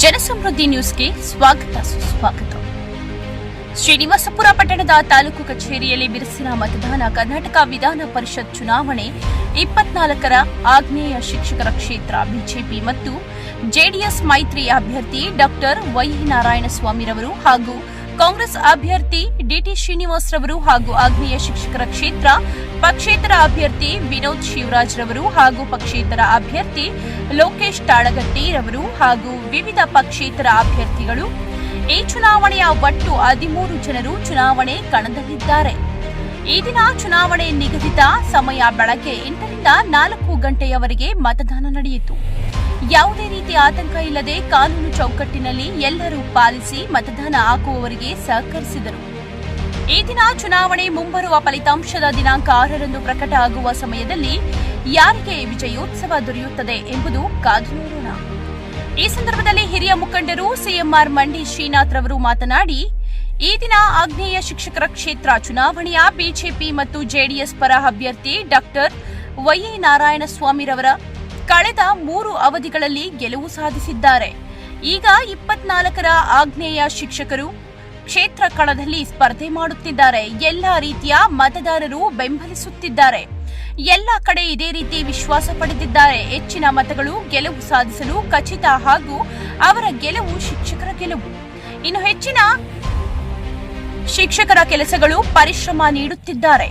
ಜನಸಮೃದ್ಧಿ ನ್ಯೂಸ್ಗೆ ಸ್ವಾಗತ, ಸುಸ್ವಾಗತ. ಶ್ರೀನಿವಾಸಪುರ ಪಟ್ಟಣದ ತಾಲೂಕು ಕಚೇರಿಯಲ್ಲಿ ಬಿರುಸಿನ ಮತದಾನ ಕರ್ನಾಟಕ ವಿಧಾನ ಪರಿಷತ್ ಚುನಾವಣೆ, ಇಪ್ಪತ್ನಾಲ್ಕರ ಆಗ್ನೇಯ ಶಿಕ್ಷಕರ ಕ್ಷೇತ್ರ, ಬಿಜೆಪಿ ಮತ್ತು ಜೆಡಿಎಸ್ ಮೈತ್ರಿ ಅಭ್ಯರ್ಥಿ ಡಾಕ್ಟರ್ ವೈ ನಾರಾಯಣಸ್ವಾಮಿರವರು ಹಾಗೂ ಕಾಂಗ್ರೆಸ್ ಅಭ್ಯರ್ಥಿ ಡಿಟಿ ಶ್ರೀನಿವಾಸ್ ರವರು ಹಾಗೂ ಆಗ್ನೇಯ ಶಿಕ್ಷಕರ ಕ್ಷೇತ್ರ, ಪಕ್ಷೇತರ ಅಭ್ಯರ್ಥಿ ವಿನೋದ್ ಶಿವರಾಜ್ ರವರು ಹಾಗೂ ಪಕ್ಷೇತರ ಅಭ್ಯರ್ಥಿ ಲೋಕೇಶ್ ತಾಳಗಟ್ಟಿರವರು ಹಾಗೂ ವಿವಿಧ ಪಕ್ಷೇತರ ಅಭ್ಯರ್ಥಿಗಳು. ಈ ಚುನಾವಣೆಯ ಒಟ್ಟು ಹದಿಮೂರು ಜನರು ಚುನಾವಣೆ ಕಣದಲ್ಲಿದ್ದಾರೆ. ಈ ದಿನ ಚುನಾವಣೆ ನಿಗದಿತ, ಸಮಯ ಬೆಳಗ್ಗೆ ಎಂಟರಿಂದ ನಾಲ್ಕು ಗಂಟೆಯವರೆಗೆ ಮತದಾನ ನಡೆಯಿತು. ಯಾವುದೇ ರೀತಿ ಆತಂಕ ಇಲ್ಲದೆ ಕಾನೂನು ಚೌಕಟ್ಟಿನಲ್ಲಿ ಎಲ್ಲರೂ ಪಾಲಿಸಿ ಮತದಾನ ಹಾಕುವವರಿಗೆ ಸಹಕರಿಸಿದರು. ಈ ದಿನ ಚುನಾವಣೆ ಮುಂಬರುವ ಫಲಿತಾಂಶದ ದಿನಾಂಕ ಆರರಂದು ಪ್ರಕಟ ಆಗುವ ಸಮಯದಲ್ಲಿ ಯಾರಿಗೆ ವಿಜಯೋತ್ಸವ ದೊರೆಯುತ್ತದೆ ಎಂಬುದು ಕಾದು ನೋಡೋಣ. ಈ ಸಂದರ್ಭದಲ್ಲಿ ಹಿರಿಯ ಮುಖಂಡರು ಸಿಎಂಆರ್ ಮಂಡಿ ಶ್ರೀನಾಥ್ ರವರು ಮಾತನಾಡಿ, ಈ ದಿನ ಆಗ್ನೇಯ ಶಿಕ್ಷಕರ ಕ್ಷೇತ್ರ ಚುನಾವಣೆಯ ಬಿಜೆಪಿ ಮತ್ತು ಜೆಡಿಎಸ್ ಪರ ಅಭ್ಯರ್ಥಿ ಡಾಕ್ಟರ್ ವೈಎ ನಾರಾಯಣಸ್ವಾಮಿರವರ ಕಳೆದ ಮೂರು ಅವಧಿಗಳಲ್ಲಿ ಗೆಲುವು ಸಾಧಿಸಿದ್ದಾರೆ. ಈಗ ಇಪ್ಪತ್ನಾಲ್ಕರ ಆಗ್ನೇಯ ಶಿಕ್ಷಕರು ಕ್ಷೇತ್ರ ಕಣದಲ್ಲಿ ಸ್ಪರ್ಧೆ ಮಾಡುತ್ತಿದ್ದಾರೆ. ಎಲ್ಲ ರೀತಿಯ ಮತದಾರರು ಬೆಂಬಲಿಸುತ್ತಿದ್ದಾರೆ. ಎಲ್ಲ ಕಡೆ ಇದೇ ರೀತಿ ವಿಶ್ವಾಸ ಪಡೆದಿದ್ದಾರೆ. ಹೆಚ್ಚಿನ ಮತಗಳು ಗೆಲುವು ಸಾಧಿಸಲು ಖಚಿತ ಹಾಗೂ ಅವರ ಗೆಲುವು ಶಿಕ್ಷಕರ ಗೆಲುವು. ಇನ್ನು ಹೆಚ್ಚಿನ ಶಿಕ್ಷಕರ ಕೆಲಸಗಳು ಪರಿಶ್ರಮ ನೀಡುತ್ತಿದ್ದಾರೆ.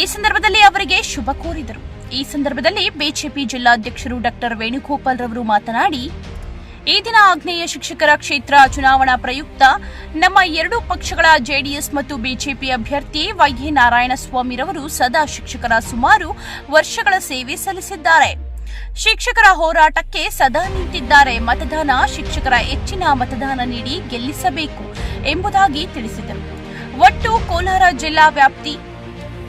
ಈ ಸಂದರ್ಭದಲ್ಲಿ ಅವರಿಗೆ ಶುಭ ಕೋರಿದರು. ಈ ಸಂದರ್ಭದಲ್ಲಿ ಬಿಜೆಪಿ ಜಿಲ್ಲಾಧ್ಯಕ್ಷರು ಡಾಕ್ಟರ್ ವೇಣುಗೋಪಾಲ್ ರವರು ಮಾತನಾಡಿ, ಈ ದಿನ ಆಗ್ನೇಯ ಶಿಕ್ಷಕರ ಕ್ಷೇತ್ರ ಚುನಾವಣಾ ಪ್ರಯುಕ್ತ ನಮ್ಮ ಎರಡೂ ಪಕ್ಷಗಳ ಜೆಡಿಎಸ್ ಮತ್ತು ಬಿಜೆಪಿ ಅಭ್ಯರ್ಥಿ ವೈಎ ನಾರಾಯಣಸ್ವಾಮಿರವರು ಸದಾ ಶಿಕ್ಷಕರ ಸುಮಾರು ವರ್ಷಗಳ ಸೇವೆ ಸಲ್ಲಿಸಿದ್ದಾರೆ. ಶಿಕ್ಷಕರ ಹೋರಾಟಕ್ಕೆ ಸದಾ ನಿಂತಿದ್ದಾರೆ. ಮತದಾನ ಶಿಕ್ಷಕರ ಹೆಚ್ಚಿನ ಮತದಾನ ನೀಡಿ ಗೆಲ್ಲಿಸಬೇಕು ಎಂಬುದಾಗಿ ತಿಳಿಸಿದರು. ಒಟ್ಟು ಕೋಲಾರ ಜಿಲ್ಲಾ ವ್ಯಾಪ್ತಿ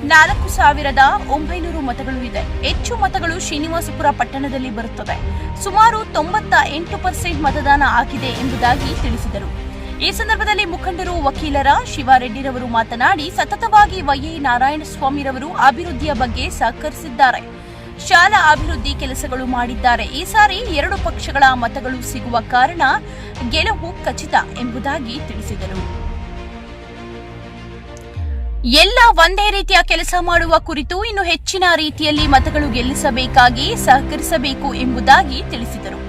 ನಾಲ್ಕು ಸಾವಿರದ ಒಂಬೈನೂರು ಮತಗಳು ಇದೆ. ಹೆಚ್ಚು ಮತಗಳು ಶ್ರೀನಿವಾಸಪುರ ಪಟ್ಟಣದಲ್ಲಿ ಬರುತ್ತದೆ ಸುಮಾರು ತೊಂಬತ್ತ ಎಂಟು ಪರ್ಸೆಂಟ್ ಮತದಾನ ಆಗಿದೆ ಎಂಬುದಾಗಿ ತಿಳಿಸಿದರು. ಈ ಸಂದರ್ಭದಲ್ಲಿ ಮುಖಂಡರು, ವಕೀಲರ, ಶಿವಾರೆಡ್ಡಿರವರು ಮಾತನಾಡಿ, ಸತತವಾಗಿ ವೈಎ ನಾರಾಯಣಸ್ವಾಮಿರವರು ಅಭಿವೃದ್ಧಿಯ ಬಗ್ಗೆ ಸಹಕರಿಸಿದ್ದಾರೆ. ಶಾಲಾ ಅಭಿವೃದ್ಧಿ ಕೆಲಸಗಳು ಮಾಡಿದ್ದಾರೆ. ಈ ಸಾರಿ ಎರಡು ಪಕ್ಷಗಳ ಮತಗಳು ಸಿಗುವ ಕಾರಣ ಗೆಲುವು ಖಚಿತ ಎಂಬುದಾಗಿ ತಿಳಿಸಿದರು. ಎಲ್ಲ ಒಂದೇ ರೀತಿಯ ಕೆಲಸ ಮಾಡುವ ಕುರಿತು ಇನ್ನು ಹೆಚ್ಚಿನ ರೀತಿಯಲ್ಲಿ ಮತಗಳು ಗೆಲ್ಲಿಸಬೇಕಾಗಿ ಸಹಕರಿಸಬೇಕು ಎಂಬುದಾಗಿ ತಿಳಿಸಿದರು.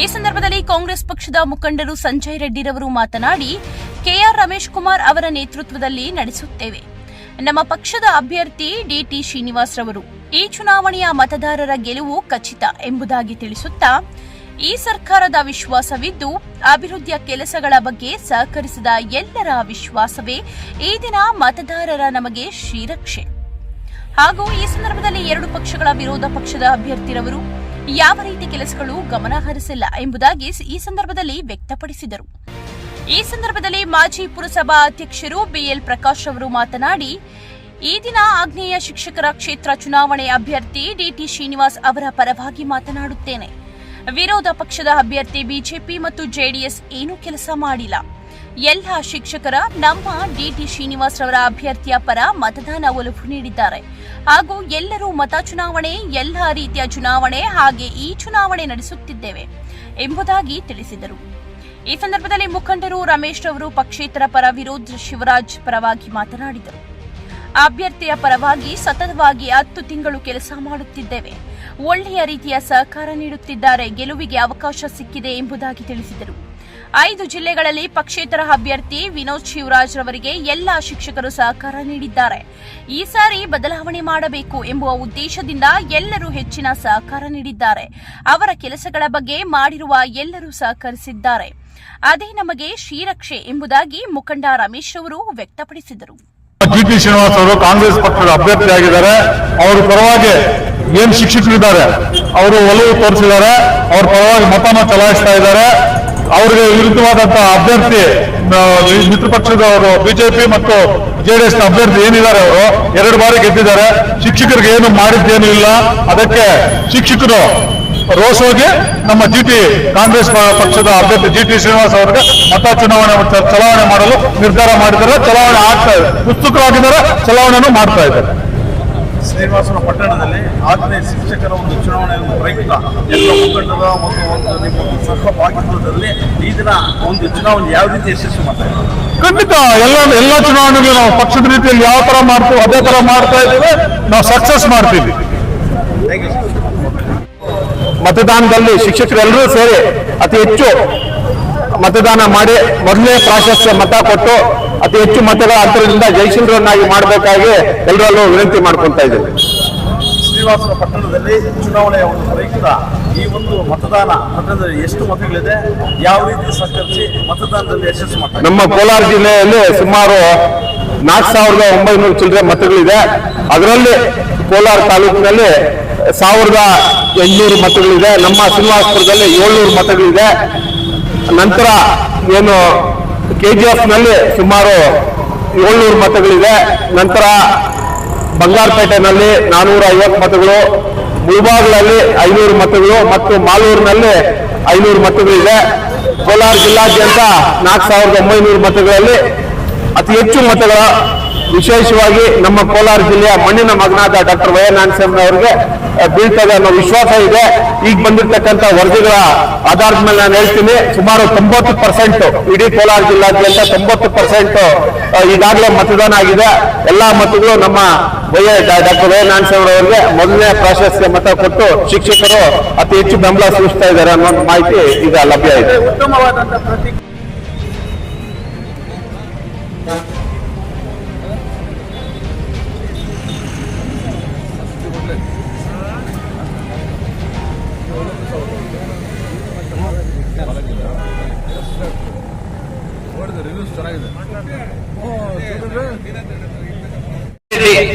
ಈ ಸಂದರ್ಭದಲ್ಲಿ ಕಾಂಗ್ರೆಸ್ ಪಕ್ಷದ ಮುಖಂಡರು ಸಂಜಯ್ ರೆಡ್ಡಿರವರು ಮಾತನಾಡಿ, ಕೆಆರ್ ರಮೇಶ್ ಕುಮಾರ್ ಅವರ ನೇತೃತ್ವದಲ್ಲಿ ನಡೆಸುತ್ತೇವೆ. ನಮ್ಮ ಪಕ್ಷದ ಅಭ್ಯರ್ಥಿ ಡಿಟಿ ಶ್ರೀನಿವಾಸ್ ರವರು, ಈ ಚುನಾವಣೆಯ ಮತದಾರರ ಗೆಲುವು ಖಚಿತ ಎಂಬುದಾಗಿ ತಿಳಿಸುತ್ತಾ ಈ ಸರ್ಕಾರದ ವಿಶ್ವಾಸವಿದ್ದು, ಅಭಿವೃದ್ಧಿಯ ಕೆಲಸಗಳ ಬಗ್ಗೆ ಸಹಕರಿಸಿದ ಎಲ್ಲರ ವಿಶ್ವಾಸವೇ ಈ ದಿನ ಮತದಾರರ ನಮಗೆ ಶ್ರೀರಕ್ಷೆ ಹಾಗೂ ಈ ಸಂದರ್ಭದಲ್ಲಿ ಎರಡು ಪಕ್ಷಗಳ ವಿರೋಧ ಪಕ್ಷದ ಅಭ್ಯರ್ಥಿರವರು ಯಾವ ರೀತಿ ಕೆಲಸಗಳು ಗಮನ ಹರಿಸಿಲ್ಲ ಎಂಬುದಾಗಿ ಈ ಸಂದರ್ಭದಲ್ಲಿ ವ್ಯಕ್ತಪಡಿಸಿದರು. ಈ ಸಂದರ್ಭದಲ್ಲಿ ಮಾಜಿ ಪುರಸಭಾ ಅಧ್ಯಕ್ಷರು ಬಿಎಲ್ ಪ್ರಕಾಶ್ ಅವರು ಮಾತನಾಡಿ, ಈ ದಿನ ಆಗ್ನೇಯ ಶಿಕ್ಷಕರ ಕ್ಷೇತ್ರ ಚುನಾವಣೆ ಅಭ್ಯರ್ಥಿ ಡಿಟಿ ಶ್ರೀನಿವಾಸ್ ಅವರ ಪರವಾಗಿ ಮಾತನಾಡುತ್ತೇನೆ. ವಿರೋಧ ಪಕ್ಷದ ಅಭ್ಯರ್ಥಿ ಬಿಜೆಪಿ ಮತ್ತು ಜೆಡಿಎಸ್ ಏನೂ ಕೆಲಸ ಮಾಡಿಲ್ಲ. ಎಲ್ಲ ಶಿಕ್ಷಕರ, ನಮ್ಮ ಡಿಟಿ ಶ್ರೀನಿವಾಸ್ ರವರ ಅಭ್ಯರ್ಥಿಯ ಪರ ಮತದಾನ ಒಲವು ನೀಡಿದ್ದಾರೆ. ಹಾಗೂ ಎಲ್ಲರೂ ಮತ ಚುನಾವಣೆ, ಎಲ್ಲ ರೀತಿಯ ಚುನಾವಣೆ ಹಾಗೆ ಈ ಚುನಾವಣೆ ನಡೆಸುತ್ತಿದ್ದೇವೆ ಎಂಬುದಾಗಿ ತಿಳಿಸಿದರು. ಈ ಸಂದರ್ಭದಲ್ಲಿ ಮುಖಂಡರು ರಮೇಶ್ ರವರು ಪಕ್ಷೇತರ ಪರ, ವಿರೋಧ ಶಿವರಾಜ್ ಪರವಾಗಿ ಮಾತನಾಡಿದರು. ಅಭ್ಯರ್ಥಿಯ ಪರವಾಗಿ ಸತತವಾಗಿ ಹತ್ತು ತಿಂಗಳು ಕೆಲಸ ಮಾಡುತ್ತಿದ್ದೇವೆ. ಒಳ್ಳೆಯ ರೀತಿಯ ಸಹಕಾರ ನೀಡುತ್ತಿದ್ದಾರೆ. ಗೆಲುವಿಗೆ ಅವಕಾಶ ಸಿಕ್ಕಿದೆ ಎಂಬುದಾಗಿ ತಿಳಿಸಿದರು. ಐದು ಜಿಲ್ಲೆಗಳಲ್ಲಿ ಪಕ್ಷೇತರ ಅಭ್ಯರ್ಥಿ ವಿನೋದ್ ಶಿವರಾಜ್ ರವರಿಗೆ ಎಲ್ಲ ಶಿಕ್ಷಕರು ಸಹಕಾರ ನೀಡಿದ್ದಾರೆ. ಈ ಸಾರಿ ಬದಲಾವಣೆ ಮಾಡಬೇಕು ಎಂಬುವ ಉದ್ದೇಶದಿಂದ ಎಲ್ಲರೂ ಹೆಚ್ಚಿನ ಸಹಕಾರ ನೀಡಿದ್ದಾರೆ. ಅವರ ಕೆಲಸಗಳ ಬಗ್ಗೆ ಮಾಡಿರುವ ಎಲ್ಲರೂ ಸಹಕರಿಸಿದ್ದಾರೆ. ಅದೇ ನಮಗೆ ಶ್ರೀರಕ್ಷೆ ಎಂಬುದಾಗಿ ಮುಖಂಡ ರಮೇಶ್ ಅವರು ವ್ಯಕ್ತಪಡಿಸಿದರು. ಜಿ ಟಿ ಶ್ರೀನಿವಾಸ್ ಅವರು ಕಾಂಗ್ರೆಸ್ ಪಕ್ಷದ ಅಭ್ಯರ್ಥಿಯಾಗಿದ್ದಾರೆ. ಅವರ ಪರವಾಗಿ ಏನ್ ಶಿಕ್ಷಕರಿದ್ದಾರೆ? ಅವರು ಒಲವು ತೋರಿಸಿದ್ದಾರೆ, ಅವ್ರ ಪರವಾಗಿ ಮತನ ಚಲಾಯಿಸ್ತಾ ಇದ್ದಾರೆ. ಅವರಿಗೆ ವಿರುದ್ಧವಾದಂತಹ ಅಭ್ಯರ್ಥಿ ಮಿತ್ರ ಬಿಜೆಪಿ ಮತ್ತು ಜೆಡಿಎಸ್ ಅಭ್ಯರ್ಥಿ ಏನಿದ್ದಾರೆ ಅವರು? ಎರಡು ಬಾರಿ ಗೆದ್ದಿದ್ದಾರೆ. ಶಿಕ್ಷಕರಿಗೆ ಏನು ಮಾಡಿದ್ದೇನು ಇಲ್ಲ. ಅದಕ್ಕೆ ಶಿಕ್ಷಕರು ರೋಷವಾಗಿ ನಮ್ಮ ಜಿ ಟಿ ಕಾಂಗ್ರೆಸ್ ಪಕ್ಷದ ಅಭ್ಯರ್ಥಿ ಜಿ ಟಿ ಶ್ರೀನಿವಾಸ್ ಅವರಿಗೆ ಮತ ಚುನಾವಣೆ ಚಲಾವಣೆ ಮಾಡಲು ನಿರ್ಧಾರ ಮಾಡಿದ್ದಾರೆ. ಚಲಾವಣೆ ಆಗ್ತಾ ಇದೆ. ಉತ್ಸುಕರಾಗಿದ್ದಾರೆ. ಚಲಾವಣೆಯನ್ನು ಮಾಡ್ತಾ ಇದ್ದಾರೆ. ಶ್ರೀನಿವಾಸನ ಪಟ್ಟಣದಲ್ಲಿ ಆತನೇ ಶಿಕ್ಷಕರ ಒಂದು ಚುನಾವಣೆ ಒಂದು ಪ್ರಯುಕ್ತ. ಎಲ್ಲ ಮುಖಂಡರ ಮತ್ತು ಒಂದು ನಿಮ್ಮ ಸಹಭಾಗಿತ್ವದಲ್ಲಿ ಈ ದಿನ ಒಂದು ಚುನಾವಣೆ ಯಾವ ರೀತಿ ಯಶಸ್ವಿ ಮಾಡ್ತಾ ಇದ್ದಾರೆ? ಖಂಡಿತ ಎಲ್ಲ ಎಲ್ಲ ಚುನಾವಣೆಗಳು ನಾವು ಪಕ್ಷದ ರೀತಿಯಲ್ಲಿ ಯಾವ ತರ ಮಾಡ್ತೀವಿ ಅದೇ ತರ ಮಾಡ್ತಾ ಇದ್ದೇವೆ. ನಾವು ಸಕ್ಸಸ್ ಮಾಡ್ತೀವಿ. ಮತದಾನದಲ್ಲಿ ಶಿಕ್ಷಕರೆಲ್ಲರೂ ಸೇರಿ ಅತಿ ಹೆಚ್ಚು ಮತದಾನ ಮಾಡಿ ಮೊದಲೇ ಪ್ರಾಶಸ್ತ್ಯ ಮತ ಕೊಟ್ಟು ಅತಿ ಹೆಚ್ಚು ಮತಗಳ ಅಂತರದಿಂದ ಜಯಶೀಲರನ್ನಾಗಿ ಮಾಡಬೇಕಾಗಿ ಎಲ್ಲರಲ್ಲೂ ವಿನಂತಿ ಮಾಡ್ಕೊಂತಾ ಇದ್ದೇವೆ ಶ್ರೀನಿವಾಸನ ಪಟ್ಟಣದಲ್ಲಿ ಚುನಾವಣೆಯ ಒಂದು ಪ್ರಯುಕ್ತ ಈ ಒಂದು ಮತದಾನ ಪಟ್ಟಣದಲ್ಲಿ ಎಷ್ಟು ಮತಗಳಿದೆ ಯಾವ ರೀತಿ ಸಹಕರಿಸಿ ಮತದಾನದಲ್ಲಿ ಯಶಸ್ಸು ಮಾಡ್ತಾರೆ ನಮ್ಮ ಕೋಲಾರ ಜಿಲ್ಲೆಯಲ್ಲಿ ಸುಮಾರು ನಾಲ್ಕು ಸಾವಿರದ ಒಂಬೈನೂರು ಚಿಲ್ಲರೆ ಮತಗಳಿದೆ. ಅದರಲ್ಲಿ ಕೋಲಾರ ತಾಲೂಕಿನಲ್ಲಿ ಸಾವಿರದ ಎಂಟುನೂರು ಮತಗಳಿದೆ. ನಮ್ಮ ಶ್ರೀನಿವಾಸಪುರದಲ್ಲಿ ಏಳ್ನೂರು ಮತಗಳಿದೆ. ನಂತರ ಏನು ಕೆ ಜಿ ಎಫ್ನಲ್ಲಿ ಸುಮಾರು ಏಳ್ನೂರು ಮತಗಳಿದೆ. ನಂತರ ಬಂಗಾರಪೇಟೆನಲ್ಲಿ ನಾನೂರ ಐವತ್ತು ಮತಗಳು, ಮುಳಬಾಗ್ಲಲ್ಲಿ ಐನೂರು ಮತಗಳು ಮತ್ತು ಮಾಲೂರಿನಲ್ಲಿ ಐನೂರು ಮತಗಳಿದೆ. ಕೋಲಾರ ಜಿಲ್ಲಾದ್ಯಂತ ನಾಲ್ಕು ಸಾವಿರದ ಒಂಬೈನೂರು ಮತಗಳಲ್ಲಿ ಅತಿ ಹೆಚ್ಚು ಮತಗಳ ವಿಶೇಷವಾಗಿ ನಮ್ಮ ಕೋಲಾರ ಜಿಲ್ಲೆಯ ಮಣ್ಣಿನ ಮಗನಾದ ಡಾಕ್ಟರ್ ವೈ ಅವರಿಗೆ ಬೀಳ್ತದೆ ಅನ್ನೋ ವಿಶ್ವಾಸ ಇದೆ. ಈಗ ಬಂದಿರತಕ್ಕಂತ ವರದಿಗಳ ಆಧಾರದ ಮೇಲೆ ನಾನು ಹೇಳ್ತೀನಿ. ಸುಮಾರು ತೊಂಬತ್ತು ಪರ್ಸೆಂಟ್ ಇಡೀ ಕೋಲಾರ ಜಿಲ್ಲಾದ್ಯಂತ ತೊಂಬತ್ತು ಪರ್ಸೆಂಟ್ ಈಗಾಗಲೇ ಮತದಾನ ಆಗಿದೆ. ಎಲ್ಲಾ ಮತಗಳು ನಮ್ಮ ವೈ ಡಾಕ್ಟರ್ ವೈ ಅವರಿಗೆ ಮೊದಲನೇ ಪ್ರಾಶಸ್ತ್ಯ ಮತ ಕೊಟ್ಟು ಶಿಕ್ಷಕರು ಅತಿ ಹೆಚ್ಚು ಬೆಂಬಲ ಸೂಚಿಸ್ತಾ ಇದ್ದಾರೆ ಅನ್ನೋ ಮಾಹಿತಿ ಈಗ ಲಭ್ಯ ಇದೆ.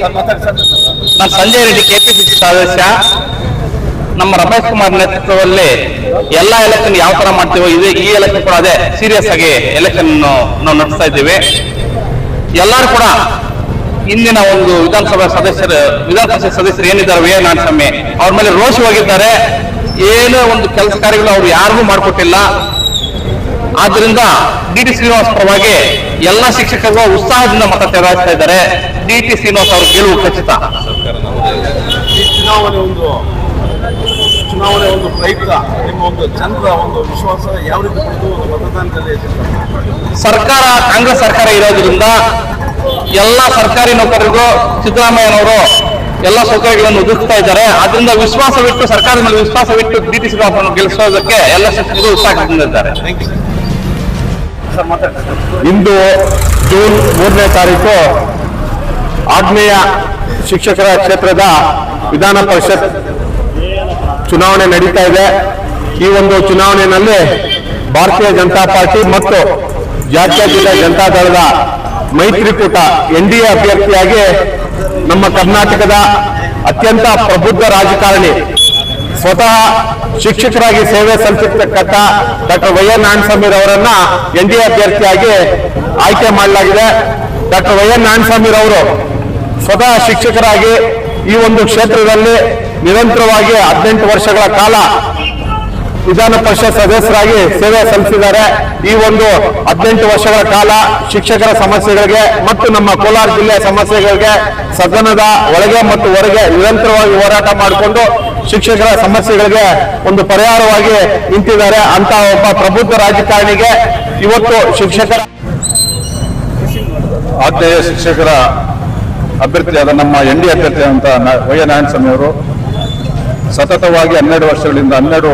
ನಾನು ಸಂಜಯ್ ರೆಡ್ಡಿ ಕೆಪಿಸಿಸಿ ಸದಸ್ಯ. ನಮ್ಮ ರಮೇಶ್ ಕುಮಾರ್ ನೇತೃತ್ವದಲ್ಲಿ ಎಲ್ಲ ಎಲೆಕ್ಷನ್ ಯಾವ ತರ ಮಾಡ್ತೀವೋ ಇದೆ ಈ ಎಲೆಕ್ಷನ್ ಕೂಡ ಅದೇ ಸೀರಿಯಸ್ ಆಗಿ ಎಲೆಕ್ಷನ್ ನಾವು ನಡೆಸ್ತಾ ಇದ್ದೀವಿ. ಎಲ್ಲರೂ ಕೂಡ ಇಂದಿನ ಒಂದು ವಿಧಾನಸಭಾ ಸದಸ್ಯರು, ವಿಧಾನಸಭೆ ಸದಸ್ಯರು ಏನಿದ್ದಾರೆ, ವಿ ಎ ನಾರಾಯಣಸ್ವಾಮಿ ಅವ್ರ ಮೇಲೆ ರೋಷವಾಗಿದ್ದಾರೆ ಏನೋ ಒಂದು ಕೆಲಸ ಕಾರ್ಯಗಳು ಅವ್ರು ಯಾರಿಗೂ ಮಾಡಿಕೊಟ್ಟಿಲ್ಲ. ಆದ್ರಿಂದ ಡಿ ಟಿ ಶ್ರೀನಿವಾಸ್ ಪರವಾಗಿ ಎಲ್ಲ ಶಿಕ್ಷಕರು ಉತ್ಸಾಹದಿಂದ ಮತ ಚಲಾಯಿಸ್ತಾ ಇದ್ದಾರೆ. ಡಿ ಟಿ ಶ್ರೀನಿವಾಸ್ ಅವ್ರ ಗೆಲುವು ಖಚಿತ. ಚುನಾವಣೆ ಒಂದು ಚುನಾವಣೆ ಒಂದು ಪ್ರಯುಕ್ತ ನಿಮ್ಮ ಒಂದು ಜನರ ಒಂದು ವಿಶ್ವಾಸ ಯಾವ ರೀತಿ ಒಂದು ಮತದಾನದಲ್ಲಿ ಯಶಸ್ವಿ ಸರ್ಕಾರ ಕಾಂಗ್ರೆಸ್ ಸರ್ಕಾರ ಇರೋದ್ರಿಂದ ಎಲ್ಲ ಸರ್ಕಾರಿ ನೌಕರರಿಗೂ ಸಿದ್ದರಾಮಯ್ಯನವರು ಎಲ್ಲ ಸೌಕರ್ಯಗಳನ್ನು ಒದಗಿಸ್ತಾ ಇದ್ದಾರೆ. ಅದರಿಂದ ವಿಶ್ವಾಸವಿಟ್ಟು ಸರ್ಕಾರದ ಮೇಲೆ ವಿಶ್ವಾಸವಿಟ್ಟು ಡಿ ಟಿ ಶ್ರೀನಿವಾಸನ್ನು ಗೆಲ್ಲಿಸೋದಕ್ಕೆ ಎಲ್ಲ ಶಿಕ್ಷಕರು ಉತ್ಸಾಹದಿಂದಿದ್ದಾರೆ ಇಂದು ಜೂನ್ ಮೂರನೇ ತಾರೀಕು ಆಗ್ನೇಯ ಶಿಕ್ಷಕರ ಕ್ಷೇತ್ರದ ವಿಧಾನ ಪರಿಷತ್ ಚುನಾವಣೆ ನಡೀತಾ ಇದೆ. ಈ ಒಂದು ಚುನಾವಣೆಯಲ್ಲಿ ಭಾರತೀಯ ಜನತಾ ಪಾರ್ಟಿ ಮತ್ತು ಜಾತ್ಯತೀತ ಜನತಾ ದಳದ ಮೈತ್ರಿಕೂಟ ಎನ್ ಡಿ ಎ ಅಭ್ಯರ್ಥಿಯಾಗಿ ನಮ್ಮ ಕರ್ನಾಟಕದ ಅತ್ಯಂತ ಪ್ರಬುದ್ಧ ರಾಜಕಾರಣಿ ಸ್ವತಃ ಶಿಕ್ಷಕರಾಗಿ ಸೇವೆ ಸಲ್ಲಿಸಿರ್ತಕ್ಕಂಥ ಡಾಕ್ಟರ್ ವೈ ಎನ್ ನಾರಾಯಣಸ್ವಾಮಿ ಅವರನ್ನ ಎನ್ ಡಿ ಅಭ್ಯರ್ಥಿಯಾಗಿ ಆಯ್ಕೆ ಮಾಡಲಾಗಿದೆ. ಡಾಕ್ಟರ್ ವೈ ಎನ್ ನಾರಾಯಣಸ್ವಾಮಿ ಅವರು ಸ್ವತಃ ಶಿಕ್ಷಕರಾಗಿ ಈ ಒಂದು ಕ್ಷೇತ್ರದಲ್ಲಿ ನಿರಂತರವಾಗಿ ಹದಿನೆಂಟು ವರ್ಷಗಳ ಕಾಲ ವಿಧಾನ ಪರಿಷತ್ ಸದಸ್ಯರಾಗಿ ಸೇವೆ ಸಲ್ಲಿಸಿದ್ದಾರೆ. ಈ ಒಂದು ಹದಿನೆಂಟು ವರ್ಷಗಳ ಕಾಲ ಶಿಕ್ಷಕರ ಸಮಸ್ಯೆಗಳಿಗೆ ಮತ್ತು ನಮ್ಮ ಕೋಲಾರ ಜಿಲ್ಲೆಯ ಸಮಸ್ಯೆಗಳಿಗೆ ಸದನದ ಒಳಗೆ ಮತ್ತು ಹೊರಗೆ ನಿರಂತರವಾಗಿ ಹೋರಾಟ ಮಾಡಿಕೊಂಡು ಶಿಕ್ಷಕರ ಸಮಸ್ಯೆಗಳಿಗೆ ಒಂದು ಪರಿಹಾರವಾಗಿ ನಿಂತಿದ್ದಾರೆ. ಅಂತ ಒಬ್ಬ ಪ್ರಬುದ್ಧ ರಾಜಕಾರಣಿಗೆ ಇವತ್ತು ಶಿಕ್ಷಕರ ಆಗ್ನೇಯ ಶಿಕ್ಷಕರ ಅಭ್ಯರ್ಥಿಯಾದ ನಮ್ಮ ಎನ್ ಡಿ ಅಭ್ಯರ್ಥಿ ಅಂತ ವೈ ನಾರಾಯಣಸ್ವಾಮಿ ಅವರು ಸತತವಾಗಿ ಹನ್ನೆರಡು ವರ್ಷಗಳಿಂದ, ಹನ್ನೆರಡು,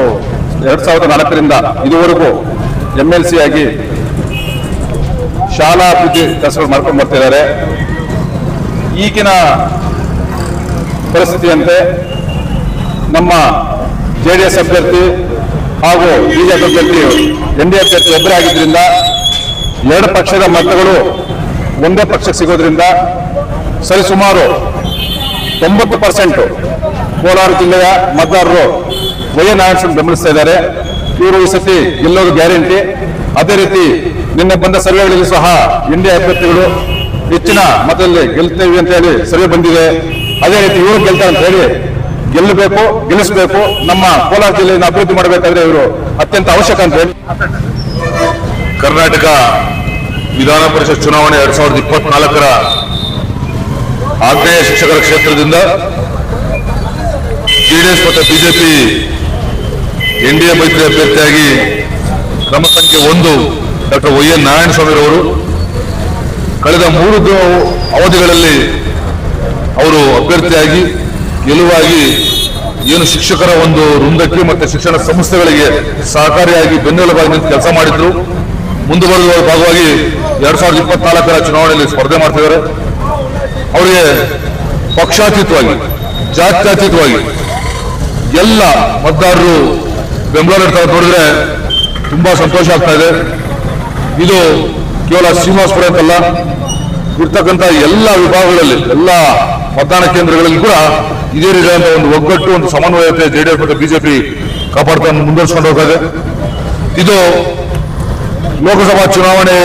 ಎರಡ್ ಸಾವಿರದ ನಾಲ್ಕರಿಂದ ಇದುವರೆಗೂ ಎಂ ಎಲ್ ಸಿ ಆಗಿ ಶಾಲಾ ಅಭಿವೃದ್ಧಿ ಕೆಲಸಗಳು ಮಾಡ್ಕೊಂಡು ಬರ್ತಿದ್ದಾರೆ. ಈಗಿನ ಪರಿಸ್ಥಿತಿಯಂತೆ ನಮ್ಮ ಜೆ ಡಿ ಎಸ್ ಅಭ್ಯರ್ಥಿ ಹಾಗೂ ಬಿಜೆಪಿ ಅಭ್ಯರ್ಥಿ ಎನ್ ಡಿ ಅಭ್ಯರ್ಥಿ ಒಬ್ಬರೇ ಆಗಿದ್ದರಿಂದ ಎರಡು ಪಕ್ಷದ ಮತಗಳು ಒಂದೇ ಪಕ್ಷಕ್ಕೆ ಸಿಗೋದ್ರಿಂದ ಸರಿಸುಮಾರು ತೊಂಬತ್ತು ಪರ್ಸೆಂಟ್ ಕೋಲಾರ ಜಿಲ್ಲೆಯ ಮತದಾರರು ವೈ ನಾರಾಯಣಸ್ವಾಮಿ ಬೆಂಬಲಿಸ್ತಾ ಇದ್ದಾರೆ. ಇವರು ಈ ಸತಿ ಗೆಲ್ಲೋದು ಗ್ಯಾರಂಟಿ. ಅದೇ ರೀತಿ ನಿನ್ನೆ ಬಂದ ಸರ್ವೆಗಳಲ್ಲಿ ಸಹ ಎನ್ ಡಿ ಅಭ್ಯರ್ಥಿಗಳು ಹೆಚ್ಚಿನ ಮತದಲ್ಲಿ ಗೆಲ್ತೇವೆ ಅಂತ ಹೇಳಿ ಸರ್ವೆ ಬಂದಿದೆ. ಅದೇ ರೀತಿ ಇವರು ಗೆಲ್ತಾರೆ ಅಂತ ಹೇಳಿ ಗೆಲ್ಲಬೇಕು, ಗೆಲ್ಲಿಸಬೇಕು, ನಮ್ಮ ಕೋಲಾರ ಜಿಲ್ಲೆಯನ್ನು ಅಭಿವೃದ್ಧಿ ಮಾಡಬೇಕಾದ್ರೆ ಇವರು ಅತ್ಯಂತ ಅವಶ್ಯಕ ಅಂತ ಹೇಳಿ. ಕರ್ನಾಟಕ ವಿಧಾನ ಪರಿಷತ್ ಚುನಾವಣೆ ಎರಡ್ ಸಾವಿರದ ಇಪ್ಪತ್ನಾಲ್ಕರ ಆಗ್ನೇಯ ಶಿಕ್ಷಕರ ಕ್ಷೇತ್ರದಿಂದ ಜೆಡಿಎಸ್ ಮತ್ತು ಬಿಜೆಪಿ ಎನ್ಡಿಎ ಮೈತ್ರಿ ಅಭ್ಯರ್ಥಿಯಾಗಿ ಕ್ರಮ ಸಂಖ್ಯೆ ಒಂದು ಡಾಕ್ಟರ್ ವೈ ಎನ್ ನಾರಾಯಣಸ್ವಾಮಿ ಅವರು ಕಳೆದ ಮೂರು ಅವಧಿಗಳಲ್ಲಿ ಅವರು ಅಭ್ಯರ್ಥಿಯಾಗಿ ಗೆಲುವಾಗಿ ಏನು ಶಿಕ್ಷಕರ ಒಂದು ವೃಂದಕ್ಕೆ ಮತ್ತೆ ಶಿಕ್ಷಣ ಸಂಸ್ಥೆಗಳಿಗೆ ಸಹಕಾರಿಯಾಗಿ ಬೆನ್ನೆಲುಬಾಗಿ ನಿಂತು ಕೆಲಸ ಮಾಡಿದ್ರು. ಮುಂದುವರೆದ ಭಾಗವಾಗಿ ಎರಡ್ ಸಾವಿರದ ಇಪ್ಪತ್ನಾಲ್ಕರ ಚುನಾವಣೆಯಲ್ಲಿ ಸ್ಪರ್ಧೆ ಮಾಡ್ತಿದ್ದಾರೆ. ಅವರಿಗೆ ಪಕ್ಷಾತೀತವಾಗಿ, ಜಾತ್ಯಾತೀತವಾಗಿ ಎಲ್ಲ ಮತದಾರರು ಬೆಂಬಲ ನೀಡ್ತಾರೆ ನೋಡಿದ್ರೆ ತುಂಬಾ ಸಂತೋಷ ಆಗ್ತಾ ಇದೆ. ಇದು ಕೇವಲ ಶ್ರೀನಿವಾಸಪುರ ಅಂತಲ್ಲ, ಇರ್ತಕ್ಕಂಥ ಎಲ್ಲ ವಿಭಾಗಗಳಲ್ಲಿ, ಎಲ್ಲ ಮತದಾನ ಕೇಂದ್ರಗಳಲ್ಲಿ ಕೂಡ ಇದೇ ರೀತಿಯಾದ ಒಂದು ಒಗ್ಗಟ್ಟು, ಒಂದು ಸಮನ್ವಯತೆ ಜೆಡಿಎಸ್ ಮತ್ತು ಬಿಜೆಪಿ ಕಾಪಾಡ್ತಾ ಮುಂದುವರಿಸಿಕೊಂಡು ಹೋಗ್ತಾ ಇದೆ ಲೋಕಸಭಾ ಚುನಾವಣೆ.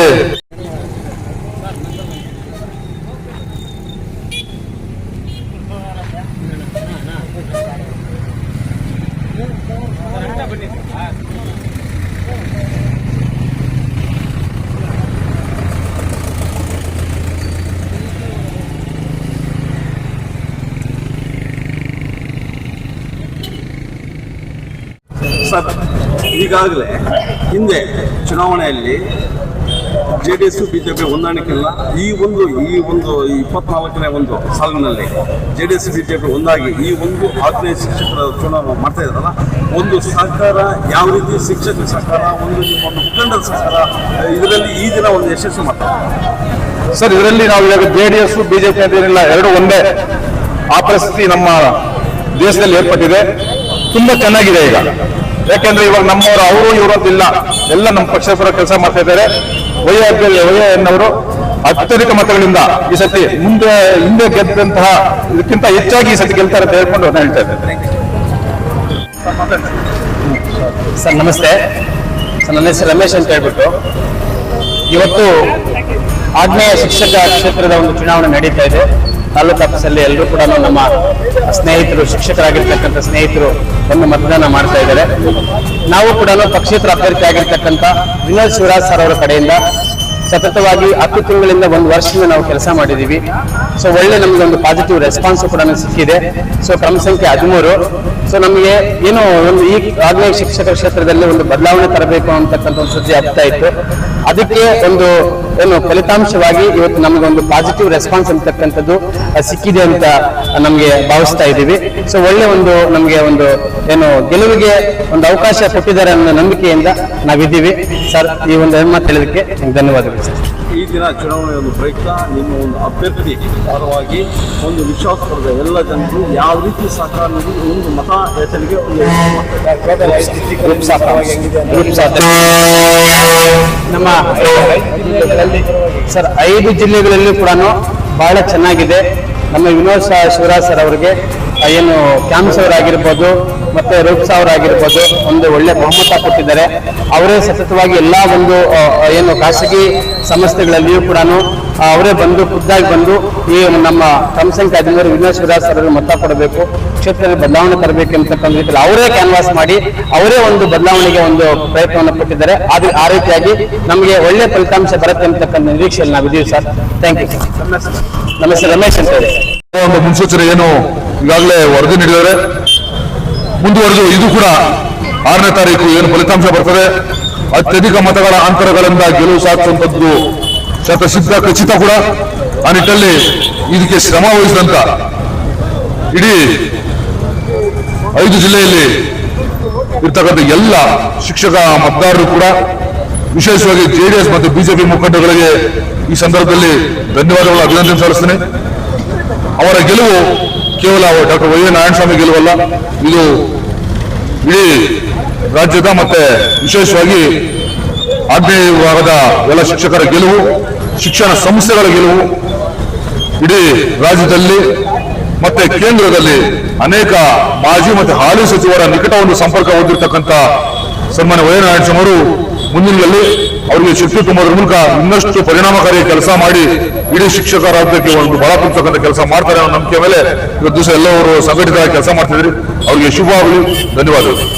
ಈಗಾಗಲೇ ಹಿಂದೆ ಚುನಾವಣೆಯಲ್ಲಿ ಜೆ ಡಿ ಎಸ್ ಬಿಜೆಪಿ ಹೊಂದಾಣಿಕೆಲ್ಲ ಈ ಒಂದು ಈ ಒಂದು ಇಪ್ಪತ್ನಾಲ್ಕನೇ ಒಂದು ಸಾಲಿನಲ್ಲಿ ಜೆ ಡಿ ಎಸ್ ಬಿಜೆಪಿ ಒಂದಾಗಿ ಈ ಒಂದು ಆಗ್ನೇಯ ಶಿಕ್ಷಕರ ಚುನಾವಣೆ ಮಾಡ್ತಾ ಇದ್ದಾರಲ್ಲ, ಒಂದು ಸರ್ಕಾರ ಯಾವ ರೀತಿ ಶಿಕ್ಷಕರ ಸರ್ಕಾರ, ಒಂದು ಒಂದು ಮುಖಂಡರ ಸರ್ಕಾರ, ಇದರಲ್ಲಿ ಈ ದಿನ ಒಂದು ಯಶಸ್ಸು ಮಾಡ್ತಾರೆ. ಸರ್, ಇದರಲ್ಲಿ ನಾವು ಇವಾಗ ಜೆ ಡಿ ಎಸ್ ಬಿಜೆಪಿ ಅಂತ ಏನಿಲ್ಲ, ಎರಡು ಒಂದೇ ಆ ಪರಿಸ್ಥಿತಿ ನಮ್ಮ ದೇಶದಲ್ಲಿ ಏರ್ಪಟ್ಟಿದೆ. ತುಂಬಾ ಚೆನ್ನಾಗಿದೆ ಈಗ. ಯಾಕೆಂದ್ರೆ ಇವಾಗ ನಮ್ಮವರು, ಅವರು ಇಲ್ಲ. ಎಲ್ಲ ನಮ್ಮ ಪಕ್ಷೇತರ ಕೆಲಸ ಮಾಡ್ತಾ ಇದ್ದಾರೆ. ವೈ ಅಭ್ಯರ್ಥಿ ವೈ ಎನ್ನವರು ಅತ್ಯಧಿಕ ಮತಗಳಿಂದ ಈ ಸತಿ ಮುಂದೆ, ಹಿಂದೆ ಗೆದ್ದಂತಹ, ಇದಕ್ಕಿಂತ ಹೆಚ್ಚಾಗಿ ಈ ಸತಿ ಗೆಲ್ತಾರೆ ಅಂತ ಹೇಳ್ಕೊಂಡು ನಾನು ಹೇಳ್ತಾ ಇದ್ದೇನೆ. ಸರ್, ನಮಸ್ತೆ. ಸರ್, ನನ್ನ ಹೆಸರು ರಮೇಶ್ ಅಂತ ಹೇಳ್ಬಿಟ್ಟು ಇವತ್ತು ಆಗ್ನೇಯ ಶಿಕ್ಷಕ ಕ್ಷೇತ್ರದ ಒಂದು ಚುನಾವಣೆ ನಡೀತಾ ಇದೆ. ತಾಲೂಕು ಆಫೀಸಲ್ಲಿ ಎಲ್ಲರೂ ಕೂಡ ನಮ್ಮ ಸ್ನೇಹಿತರು, ಶಿಕ್ಷಕರಾಗಿರ್ತಕ್ಕಂಥ ಸ್ನೇಹಿತರು ಒಂದು ಮತದಾನ ಮಾಡ್ತಾ ಇದ್ದಾರೆ. ನಾವು ಕೂಡ ಪಕ್ಷೇತರ ಅಭ್ಯರ್ಥಿ ಆಗಿರ್ತಕ್ಕಂಥ ವಿನೋದ್ ಶಿವರಾಜ್ ಸರ್ ಅವರ ಕಡೆಯಿಂದ ಸತತವಾಗಿ ಹತ್ತು ತಿಂಗಳಿಂದ ಒಂದು ವರ್ಷದಿಂದ ನಾವು ಕೆಲಸ ಮಾಡಿದ್ದೀವಿ. ಸೊ ಒಳ್ಳೆ ನಮಗೆ ಒಂದು ಪಾಸಿಟಿವ್ ರೆಸ್ಪಾನ್ಸ್ ಕೂಡ ಸಿಕ್ಕಿದೆ. ಸೊ ಕ್ರಮ ಸಂಖ್ಯೆ ಹದಿಮೂರು. ಸೊ ನಮಗೆ ಏನು ಒಂದು ಈ ಆಗ್ನೇಯ ಶಿಕ್ಷಕ ಕ್ಷೇತ್ರದಲ್ಲಿ ಒಂದು ಬದಲಾವಣೆ ತರಬೇಕು ಅಂತಕ್ಕಂಥ ಒಂದು ಸುದ್ದಿ ಆಗ್ತಾ ಇತ್ತು. ಅದಕ್ಕೆ ಒಂದು ಏನು ಫಲಿತಾಂಶವಾಗಿ ಇವತ್ತು ನಮಗೆ ಒಂದು ಪಾಸಿಟಿವ್ ರೆಸ್ಪಾನ್ಸ್ ಅಂತಕ್ಕಂಥದ್ದು ಸಿಕ್ಕಿದೆ ಅಂತ ನಮಗೆ ಭಾವಿಸ್ತಾ ಇದ್ದೀವಿ. ಸೊ ಒಳ್ಳೆ ಒಂದು ನಮಗೆ ಒಂದು ಏನು ಗೆಲುವಿಗೆ ಒಂದು ಅವಕಾಶ ಕೊಟ್ಟಿದ್ದಾರೆ ಅನ್ನೋ ನಂಬಿಕೆಯಿಂದ ನಾವಿದ್ದೀವಿ. ಸರ್ ಈ ಒಂದು ಹೆಮ್ಮೆ ತಿಳಿದಕ್ಕೆ ಧನ್ಯವಾದಗಳು ಸರ್ ಈ ದಿನ ಚುನಾವಣೆ ಒಂದು ಪ್ರಯುಕ್ತ ನಿಮ್ಮ ಒಂದು ಅಭ್ಯರ್ಥಿ ಪರವಾಗಿ ಒಂದು ವಿಶ್ವಾಸ ಪಡೆದ ಎಲ್ಲ ಜನರು ಯಾವ ರೀತಿ ಸಹಕಾರ ನೀಡಿ ಒಂದು ಮತ ಯಾಚನೆಗೆ ನಮ್ಮ ಸರ್, ಐದು ಜಿಲ್ಲೆಗಳಲ್ಲಿ ಕೂಡ ಬಹಳ ಚೆನ್ನಾಗಿದೆ. ನಮ್ಮ ವಿನೋದ್ ಶಿವರಾಜ್ ಸರ್ ಅವರಿಗೆ ಏನು ಕ್ಯಾನ್ಸರ್ ಅವರಾಗಿರ್ಬೋದು ಮತ್ತೆ ಸಾವಿರ ಆಗಿರ್ಬೋದು ಒಂದು ಒಳ್ಳೆ ಬಹುಮತ ಕೊಟ್ಟಿದ್ದಾರೆ. ಅವರೇ ಸತತವಾಗಿ ಎಲ್ಲ ಒಂದು ಏನು ಖಾಸಗಿ ಸಂಸ್ಥೆಗಳಲ್ಲಿಯೂ ಕೂಡ ಅವರೇ ಬಂದು ಖುದ್ದಾಗಿ ಬಂದು ಈ ನಮ್ಮ ಕ್ರಮ ಸಂಖ್ಯೆ ಹದಿಮೂರು ವಿನೋದ್ ಶಿವದಾಸ್ ಸರ್ ಅವರಿಗೆ ಮತ ಕೊಡಬೇಕು ಕ್ಷೇತ್ರದಲ್ಲಿ ಬದಲಾವಣೆ ತರಬೇಕು ಅಂತಕ್ಕಂಥ ರೀತಿಯಲ್ಲಿ ಅವರೇ ಕ್ಯಾನ್ವಾಸ್ ಮಾಡಿ ಅವರೇ ಒಂದು ಬದಲಾವಣೆಗೆ ಒಂದು ಪ್ರಯತ್ನವನ್ನು ಕೊಟ್ಟಿದ್ದಾರೆ. ಅದು ಆ ರೀತಿಯಾಗಿ ನಮಗೆ ಒಳ್ಳೆ ಫಲಿತಾಂಶ ಬರುತ್ತೆ ಅಂತಕ್ಕಂಥ ನಿರೀಕ್ಷೆಯಲ್ಲಿ ನಾವಿದ್ದೀವಿ ಸರ್. Thank you sir. ನಮ್ಮ ಹೆಸರು ರಮೇಶ್ ಅಂತ ಹೇಳಿ. ಒಂದು ಮುನ್ಸೂಚನೆ ಏನು ಈಗಾಗಲೇ ವರದಿ ನೀಡಿದ್ದಾರೆ. ಮುಂದುವರೆದು ಇದು ಕೂಡ ಆರನೇ ತಾರೀಕು ಏನು ಫಲಿತಾಂಶ ಬರ್ತದೆ. ಅತ್ಯಧಿಕ ಮತಗಳ ಅಂತರಗಳಿಂದ ಗೆಲುವು ಸಾಧಿಸುವಂತದ್ದು ಶತಸಿದ್ಧ ಖಚಿತ ಕೂಡ. ಆ ನಿಟ್ಟಲ್ಲಿ ಇದಕ್ಕೆ ಶ್ರಮ ವಹಿಸಿದಂತ ಇಡೀ ಐದು ಜಿಲ್ಲೆಯಲ್ಲಿ ಇರ್ತಕ್ಕಂಥ ಎಲ್ಲ ಶಿಕ್ಷಕ ಮತದಾರರು ಕೂಡ ವಿಶೇಷವಾಗಿ ಜೆಡಿಎಸ್ ಮತ್ತು ಬಿಜೆಪಿ ಮುಖಂಡಗಳಿಗೆ ಈ ಸಂದರ್ಭದಲ್ಲಿ ಧನ್ಯವಾದಗಳು, ಅಭಿನಂದನೆ ಸಲ್ಲಿಸ್ತೇನೆ. ಅವರ ಗೆಲುವು ಕೇವಲ ಡಾಕ್ಟರ್ ವೈ ಎ ನಾರಾಯಣಸ್ವಾಮಿ ಗೆಲುವಲ್ಲ ಇದು ಇಡೀ ರಾಜ್ಯದ ಮತ್ತೆ ವಿಶೇಷವಾಗಿ ಆಗ್ನೇಯ ವಿಭಾಗದ ಎಲ್ಲ ಶಿಕ್ಷಕರ ಗೆಲುವು, ಶಿಕ್ಷಣ ಸಂಸ್ಥೆಗಳ ಗೆಲುವು, ಇಡೀ ರಾಜ್ಯದಲ್ಲಿ ಮತ್ತೆ ಕೇಂದ್ರದಲ್ಲಿ ಅನೇಕ ಮಾಜಿ ಮತ್ತು ಹಾಲಿ ಸಚಿವರ ನಿಕಟ ಒಂದು ಸಂಪರ್ಕ ಹೊಂದಿರತಕ್ಕಂಥ ಸನ್ಮಾನ್ಯ ವೈ ನಾರಾಯಣಸ್ವಾಮಿ ಅವರು ಮುಂದಿನಲ್ಲಿ ಅವರಿಗೆ ಶಕ್ತಿ ತುಂಬೋದ್ರ ಮೂಲಕ ಇನ್ನಷ್ಟು ಪರಿಣಾಮಕಾರಿ ಕೆಲಸ ಮಾಡಿ ಇಡೀ ಶಿಕ್ಷಕ ರಾಜ್ಯಕ್ಕೆ ಒಂದು ಬಲ ತುಂಬತಕ್ಕಂಥ ಕೆಲಸ ಮಾಡ್ತಾರೆ ಅನ್ನೋ ನಂಬಿಕೆ ಮೇಲೆ ಇವತ್ತು ದಿವಸ ಎಲ್ಲವರು ಸಂಘಟಿತರಾಗಿ ಕೆಲಸ ಮಾಡ್ತಿದ್ರಿ. ಅವರಿಗೆ ಶುಭವಾಗಲಿ. ಧನ್ಯವಾದಗಳು.